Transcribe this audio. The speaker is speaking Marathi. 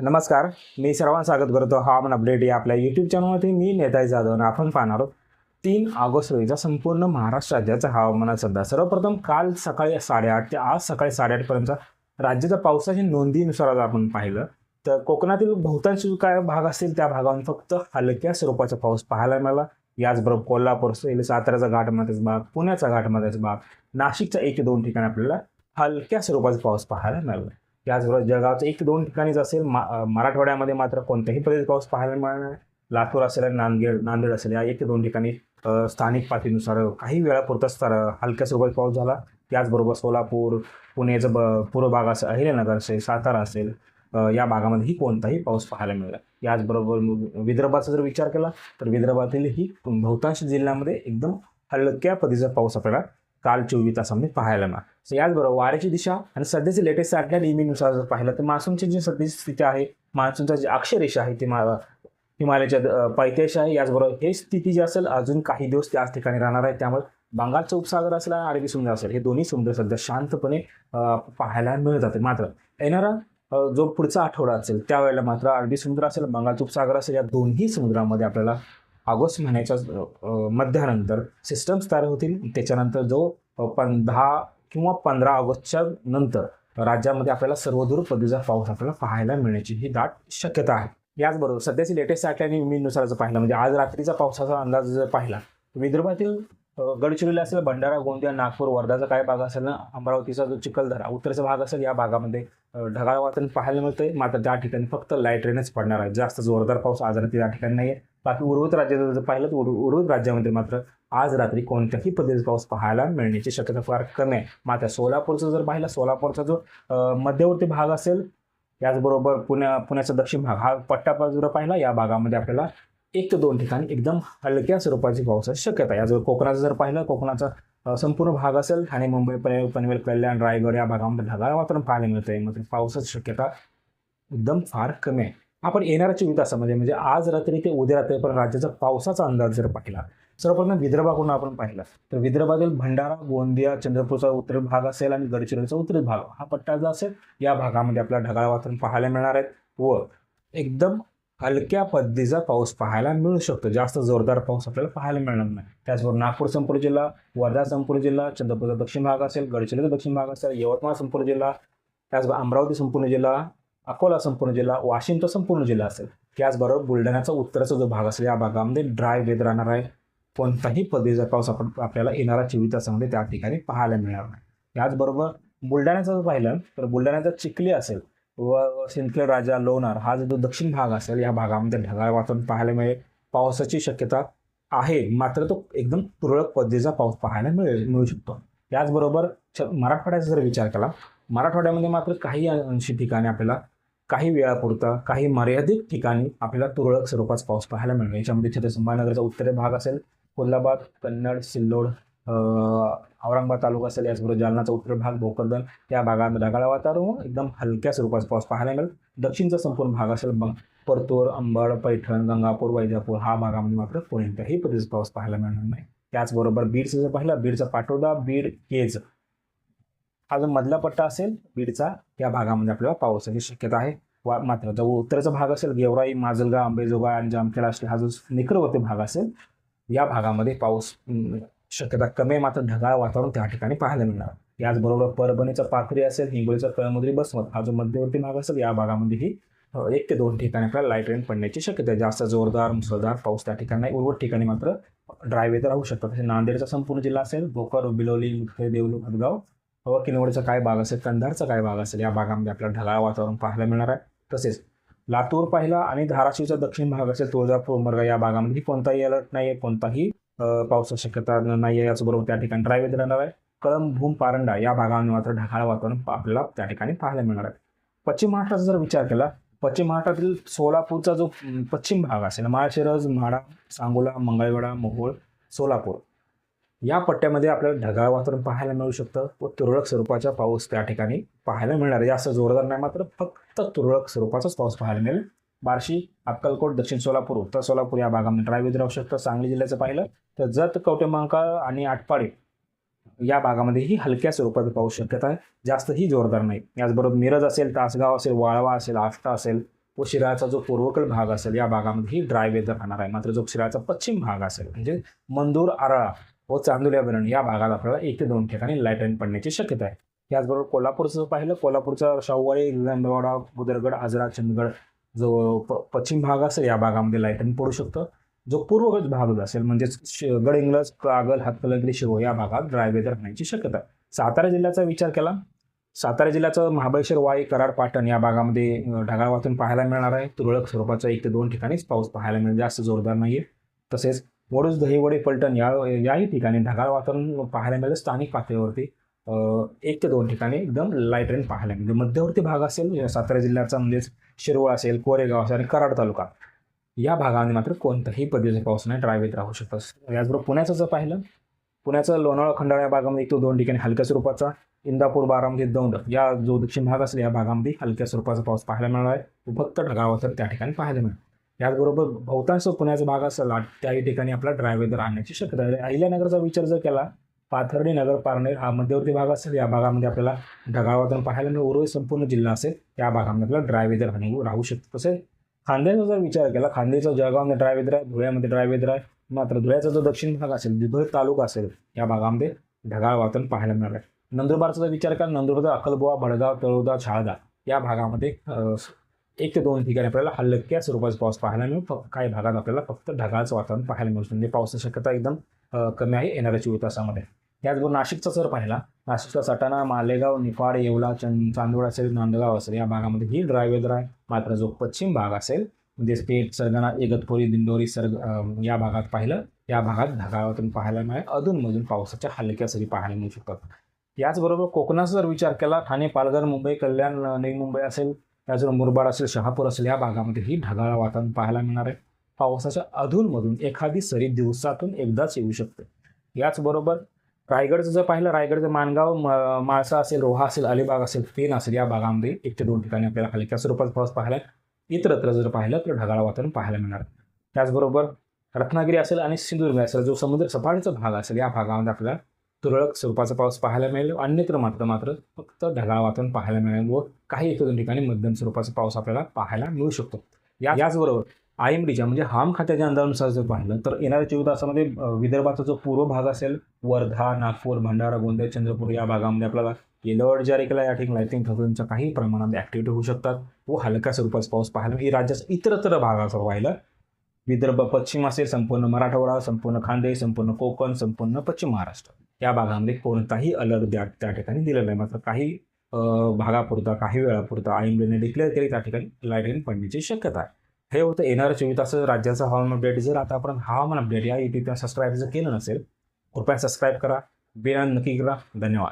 नमस्कार मी सर्वांना स्वागत करतो. हवामान अपडेट या आपल्या यूट्यूब चॅनलमध्ये मी नेताजी जाधव आणि आपण पाहणार आहोत तीन ऑगस्ट रोजीचा संपूर्ण महाराष्ट्र राज्याचा हवामानाचा अंदाज सर्वप्रथम काल सकाळी साडेआठ ते आज सकाळी साडेआठपर्यंत राज्याच्या पावसाच्या नोंदीनुसार आज आपण पाहिलं तर कोकणातील बहुतांश काय भाग असतील त्या भागावर फक्त हलक्या स्वरूपाचा पाऊस पाहायला मिळाला. याचबरोबर कोल्हापूर असेल साताऱ्याचा घाटमध्येच भाग पुण्याचा घाटमध्येच भाग नाशिकच्या एक दोन ठिकाणी आपल्याला हलक्या स्वरूपाचा पाऊस पाहायला मिळाला. त्याचबरोबर जळगावचं एक दोन ठिकाणीच असेल मा मराठवाड्यामध्ये मात्र कोणत्याही प्रदेश पाऊस पाहायला मिळणार नाही. लातूर असेल आणि नांदेड नांदेड असेल या एक ते दोन ठिकाणी स्थानिक पातळीनुसार काही वेळापुरताच तर हलक्या स्वरूपात पाऊस झाला त्याचबरोबर सोलापूर पुण्याचं ब पूर्व भाग असेल अहिल्यानगर असेल सातारा असेल या भागामध्येही कोणताही पाऊस पाहायला मिळाला याचबरोबर विदर्भाचा जर विचार केला तर विदर्भातीलही बहुतांश जिल्ह्यामध्ये एकदम हलक्या पद्धतीचा पाऊस आपल्याला काल चोवीस तासामध्ये पाहायला मिळाला. याचबरोबर वाऱ्याची दिशा आणि सध्याची लेटेस्ट सॅटलाईट इमिनुसार जर पाहिलं तर मान्सूनची जी सध्याची स्थिती आहे मान्सूनचा जी अक्षरेषा आहे ती मा हिमालयाच्या अं, पायथ्याशी आहे याचबरोबर हे स्थिती जी असेल अजून काही दिवस त्याच ठिकाणी राहणार आहे. त्यामुळे बंगालचा उपसागर असेल आणि अरबी समुद्र असेल हे दोन्ही समुद्र सध्या शांतपणे पाहायला मिळत जाते मात्र येणारा जो पुढचा आठवडा असेल त्यावेळेला मात्र अरबी समुद्र असेल बंगालचा उपसागर असेल या दोन्ही समुद्रामध्ये आपल्याला ऑगस्ट महिन्याच्या मध्यानंतर सिस्टम्स तयार होतील. त्याच्यानंतर जो पण दहा किंवा पंधरा ऑगस्टच्या नंतर राज्यामध्ये आपल्याला सर्वदूर पदवीचा पाऊस आपल्याला पाहायला मिळण्याची ही दाट शक्यता आहे. याचबरोबर सध्याची लेटेस्ट सॅटलाईट मीनुसार जर पाहिलं. म्हणजे आज रात्रीचा पावसाचा अंदाज जर पाहिला तर विदर्भातील गडचिरोली असेल भंडारा गोंदिया नागपूर वर्धाचा काय भाग असेल ना अमरावतीचा जो चिखलदरा उत्तरचा भाग असेल या भागामध्ये ढगाळ वातावरण पाहायला मिळतंय. मात्र त्या ठिकाणी फक्त लाइट रेनच पडणार आहे. जास्त जोरदार पाऊस आज रात्री त्या ठिकाणी नाही आहे बाकी उर्वरित राज्यात जर पाहिलं तर उर्वरित राज्यामध्ये मात्र आज रात्री कोणत्याही पद्धतीचा पाऊस पाहायला मिळण्याची शक्यता फार कमी आहे. मात्र सोलापूरचं जर पाहिलं सोलापूरचा जो मध्यवर्ती भाग असेल याचबरोबर पुण्या पुण्याचा दक्षिण भाग हा पट्टा जर पाहिला या भागामध्ये आपल्याला एक ते दोन ठिकाणी एकदम हलक्या स्वरूपाची पावसाची शक्यता आहे. जर कोकणाचं जर पाहिलं कोकणाचा संपूर्ण भाग असेल ठाणे मुंबई पनवेल पनवेल कल्याण रायगड या भागामध्ये ढगाळ वातावरण पाहायला मिळतं आहे. मात्र पावसाची शक्यता एकदम फार कमी आहे. आपण येणाऱ्या चोवीस तासामध्ये म्हणजे आज रात्री ते उद्या रात्रीपर्यंत राज्याचा पावसाचा अंदाज जर पाहिला सर्वप्रथम विदर्भाकडून आपण पाहिलं तर विदर्भातील भंडारा गोंदिया चंद्रपूरचा उत्तर भाग असेल आणि गडचिरोलीचा उत्तर भाग हा पट्टा जो असेल या भागामध्ये आपल्याला ढगाळ वातावरण पाहायला मिळणार आहेत व एकदम हलक्या पद्धतीचा पाऊस पाहायला मिळू शकतो. जास्त जोरदार पाऊस आपल्याला पाहायला मिळणार नाही. त्याचबरोबर नागपूर संपूर्ण जिल्हा वर्धा संपूर्ण जिल्हा चंद्रपूरचा दक्षिण भाग असेल गडचिरोलीचा दक्षिण भाग असेल यवतमाळ संपूर्ण जिल्हा त्याचबरोबर अमरावती संपूर्ण जिल्हा अकोला संपूर्ण जिल्हा वाशिमचा संपूर्ण जिल्हा असेल. त्याचबरोबर बुलढाण्याचा उत्तराचा जो भाग असेल या भागामध्ये ड्राय वेदर राहणार आहे. कोणताही पद्धतीचा पाऊस आपण आपल्याला येणारा चोवीस तासामध्ये त्या ठिकाणी पाहायला मिळणार नाही. त्याचबरोबर बुलढाण्याचं जर पाहिलं तर बुलढाण्याचा चिखली असेल व सिंदखेड राजा लोणार हा जो दक्षिण भाग असेल या भागामध्ये ढगाळ वातावरण पाहायला मिळेल. पावसाची शक्यता आहे मात्र तो एकदम तुरळक पद्धतीचा पाऊस पाहायला मिळेल मिळू शकतो. याचबरोबर छ मराठवाड्याचा जर विचार केला मराठवाड्यामध्ये मात्र काही अंशी ठिकाणी आपल्याला काही वेळापुरता काही मर्यादित ठिकाणी आपल्याला तुरळक स्वरूपाचा पाऊस पाहायला मिळेल. याच्यामध्ये छत्रसंभाजीनगरचा उत्तरे भाग असेल कोल्हाबाद कन्नड सिल्लोड औरंगाबाद तालुका असेल याचबरोबर जालनाचा उत्तर भाग भोकरदन या भागात ढगाळ वातावरण एकदम हलक्या स्वरूपाचा पाऊस पाहायला मिळेल. दक्षिणचा संपूर्ण भाग असेल मग परतूर अंबड पैठण गंगापूर वैजापूर हा भागामध्ये मात्र कोणत्याही पद्धतीचा पाऊस पाहायला मिळणार नाही. त्याचबरोबर बीडचं जर पाहिलं बीडचा पाटोदा बीड केज हा जो मधला पट्टा असेल बीडचा या भागामध्ये आपल्याला पावसाची शक्यता आहे. वा मात्र जो उत्तरेचा भाग असेल गेवराई माजलगाव अंबेजोगाई आणि जामखेडा असले हा जो निकरवर्ती भाग असेल या भागामध्ये पाऊस शक्यता कमी मात्र ढगाळ वातावरण त्या ठिकाणी पाहायला मिळणार. याचबरोबर परभणीचा पाखरी असेल हिंगोलीचा कळमुद्री बसमत हा जो मध्यवर्ती भाग असेल या भागामध्येही एक ते दोन ठिकाणी आपल्याला लाइट रेन पडण्याची शक्यता आहे. जास्त जोरदार मुसळधार पाऊस त्या ठिकाणी नाही उर्वरित ठिकाणी मात्र ड्राय वेदर राहू शकतात. तसे नांदेडचा संपूर्ण जिल्हा असेल भोकर बिलोली देवलू हदगाव व किनवडचा काय भाग असेल कंधारचा काय भाग असेल या भागामध्ये आपल्याला ढगाळ वातावरण पाहायला मिळणार आहे. तसेच लातूर पाहिला आणि धाराशिवचा दक्षिण भाग असेल तुळजापूर उमरगा या भागामध्ये कोणताही अलर्ट नाही आहे कोणताही पावसाची शक्यता नाही आहे याचबरोबर त्या ठिकाणी ड्राय वेदर राहणार आहे. कळंब भूम पारंडा या भागामध्ये मात्र ढगाळ वातावरण आपल्याला त्या ठिकाणी पाहायला मिळणार आहे. पश्चिम महाराष्ट्राचा जर विचार केला पश्चिम महाराष्ट्रातील सोलापूरचा जो पश्चिम भाग असेल माळशिरज म्हाडा सांगोला मंगळवेढा मोहोळ सोलापूर या पट्ट्यामध्ये आपल्याला ढगाळ वातावरण पाहायला मिळू शकतं. व तुरळक स्वरूपाचा पाऊस त्या ठिकाणी पाहायला मिळणार आहे. जास्त जोरदार नाही मात्र फक्त तुरळक स्वरूपाचाच पाऊस पाहायला मिळेल. बार्शी अक्कलकोट दक्षिण सोलापूर उत्तर सोलापूर या भागामध्ये ड्राय वेदर राहू शकतं सांगली जिल्ह्याचं पाहिलं तर जत कवटेमंका आणि आटपाडे या भागामध्येही हलक्या स्वरूपात पाऊस शक्यता आहे. जास्तही जोरदार नाही. याचबरोबर मिरज असेल तासगाव असेल वाळवा असेल आष्टा असेल व शिराळाचा जो पूर्वकल भाग असेल या भागामध्येही ड्राय वेदर राहणार आहे. मात्र जो शिराळाचा पश्चिम भाग असेल म्हणजे मंदूर आरळा व चांदोल्या बरण या भागात आपल्याला एक ते दोन ठिकाणी लाइट रेन पडण्याची शक्यता आहे. याचबरोबर कोल्हापूरचं पाहिलं कोल्हापूरचा शाहूवाडी गंधवाडा बुदरगड आजरा चंदगड जो प पश्चिम भाग असेल या भागामध्ये लाइट रेन पडू शकतं. जो पूर्वगत भाग असेल म्हणजेच श- गडहिंग्लज कागल हातकलंगरी शिरो या भागात ड्राय वेदर राहण्याची शक्यता आहे. सातारा जिल्ह्याचा विचार केला सातारा जिल्ह्याचं महाबळेश्वर वाई कराड पाटण या भागामध्ये ढगाळ वाहतून पाहायला मिळणार आहे. तुरळक स्वरूपाचा एक ते दोन ठिकाणीच पाऊस पाहायला मिळेल जास्त जोरदार नाही आहे तसेच वडूज दहिवडे पलटण या याही ठिकाणी ढगाळ वातावरण पाहायला मिळेल स्थानिक पातळीवरती एक ते दोन ठिकाणी एकदम लाइट रेन पाहायला मिळेल. मध्यवर्ती भाग असेल सातारा जिल्ह्याचा म्हणजेच शिरवळ असेल कोरेगाव असेल आणि कराड तालुका या भागामध्ये मात्र कोणताही पद्धतीचा पाऊस नाही ड्रायवेत राहू शकतो याचबरोबर पुण्याचं जर पाहिलं पुण्याचं लोणावळा खंडाळा या भागामध्ये एक तो दोन ठिकाणी हलक्या स्वरूपाचा इंदापूर बारामती दौंड या जो दक्षिण भाग असेल या भागामध्ये हलक्या स्वरूपाचा पाऊस पाहायला मिळणार आहे. फक्त ढगावा तर त्या ठिकाणी पाहायला मिळेल याचबरोबर बहुतांश पुण्याचा भाग असेल त्याही ठिकाणी आपला ड्रायवेदर आणण्याची शक्यता आहे. अहिल्यानगरचा विचार जर केला पाथर्डी नगर पारनेर हा मध्यवर्ती भाग असेल. या भागामध्ये आपल्याला ढगाळ वातावरण पाहायला मिळेल. उर्वरित संपूर्ण जिल्हा असेल. या भागामध्ये आपल्याला ड्रायवेदर राहणे राहू शकतो. तसेच खांद्याचा जर विचार केला खांद्याचा जळगावमध्ये ड्रायवेदर आहे धुळ्यामध्ये ड्राय वेदर आहे. मात्र धुळ्याचा जो दक्षिण भाग असेल धुळे तालुका असेल या भागामध्ये ढगाळ वातावरण पाहायला मिळणार आहे. नंदुरबारचा जर विचार केला नंदुरबार अक्कलबुवा भडगाव तळोदा छाळदा या भागामध्ये एक ते दोन ठिकाणी आपल्याला हलक्या स्वरूपाचा पाऊस पाहायला मिळतो फक्त काही भागात आपल्याला फक्त ढगाळचं वातावरण पाहायला मिळू म्हणजे पावसाची शक्यता एकदम कमी आहे येणाऱ्या चोवीस तासामध्ये. त्याचबरोबर नाशिकचा जर पाहिला. नाशिकचा सटाणा मालेगाव निफाड येवला चंद चांदवड असेल नांदगाव असेल या भागामध्ये ही ड्राय वेदर आहे. मात्र जो पश्चिम भाग असेल म्हणजे पेठ सरगणा इगतपुरी दिंडोरी सरग या भागात पाहिलं या भागात ढगाळातून पाहायला मिळेल. अधूनमधून पावसाच्या हलक्या सरी पाहायला मिळू शकतात. याचबरोबर कोकणाचा जर विचार केला ठाणे पालघर मुंबई कल्याण नवी मुंबई असेल त्याचबरोबर मुरबाड असेल शहापूर असेल या भागामध्ये ही ढगाळ वातावरण पाहायला मिळणार आहे. पावसाच्या अधूनमधून एखादी सरी दिवसातून एकदाच येऊ शकते. याचबरोबर रायगडचं जर पाहिलं रायगडचं माणगाव म- माळसा असेल रोहा असेल अलिबाग असेल पेन असेल या भागामध्ये एक ते दोन ठिकाणी आपल्याला हलक्या स्वरूपात पाऊस पाहायला इतरत्र जर पाहिलं तर ढगाळ वातावरण पाहायला मिळणार. त्याचबरोबर रत्नागिरी असेल आणि सिंधुदुर्ग असेल जो समुद्र सपाटीचा भाग असेल या भागामध्ये आपल्याला तुरळक स्वरूपाचा पाऊस पाहायला मिळेल. अन्यत्र मात्र मात्र फक्त ढगाळ वातावरण पाहायला मिळेल व काही एक दोन ठिकाणी मध्यम स्वरूपाचा पाऊस आपल्याला पाहायला मिळू शकतो. या याचबरोबर आय एम डीच्या म्हणजे हाम खात्याच्या अंदाजानुसार जर पाहिलं तर येणाऱ्या चोवीस तासामध्ये विदर्भाचा जो पूर्व भाग असेल वर्धा नागपूर भंडारा गोंदिया चंद्रपूर या भागामध्ये आपल्याला येलो अलर्ट जारी केला या ठिकाणी लाईटिंग ठरवूनच्या काही प्रमाणात ॲक्टिव्हिटी होऊ शकतात. व हलक्या स्वरूपाचा पाऊस पाहायला ही राज्याचा इतरत्र भागाचा पाहिलं. विदर्भ पश्चिम असेल संपूर्ण मराठवाडा संपूर्ण खांदे संपूर्ण कोकण संपूर्ण पश्चिम महाराष्ट्र या भागामध्ये कोणताही अलर्ट द्या त्या ठिकाणी दिलेला नाही. मात्र काही भागापुरता काही वेळापुरता आयएमडीने डिक्लेअर केली त्या ठिकाणी लाइट पडण्याची शक्यता आहे. हे होतं येणाऱ्या चोवीस तास राज्याचं हवामान अपडेट जर आता आपण हवामान अपडेट या इथे सबस्क्राईब जर केलं नसेल कृपया सबस्क्राईब करा. बेल नक्की करा. धन्यवाद.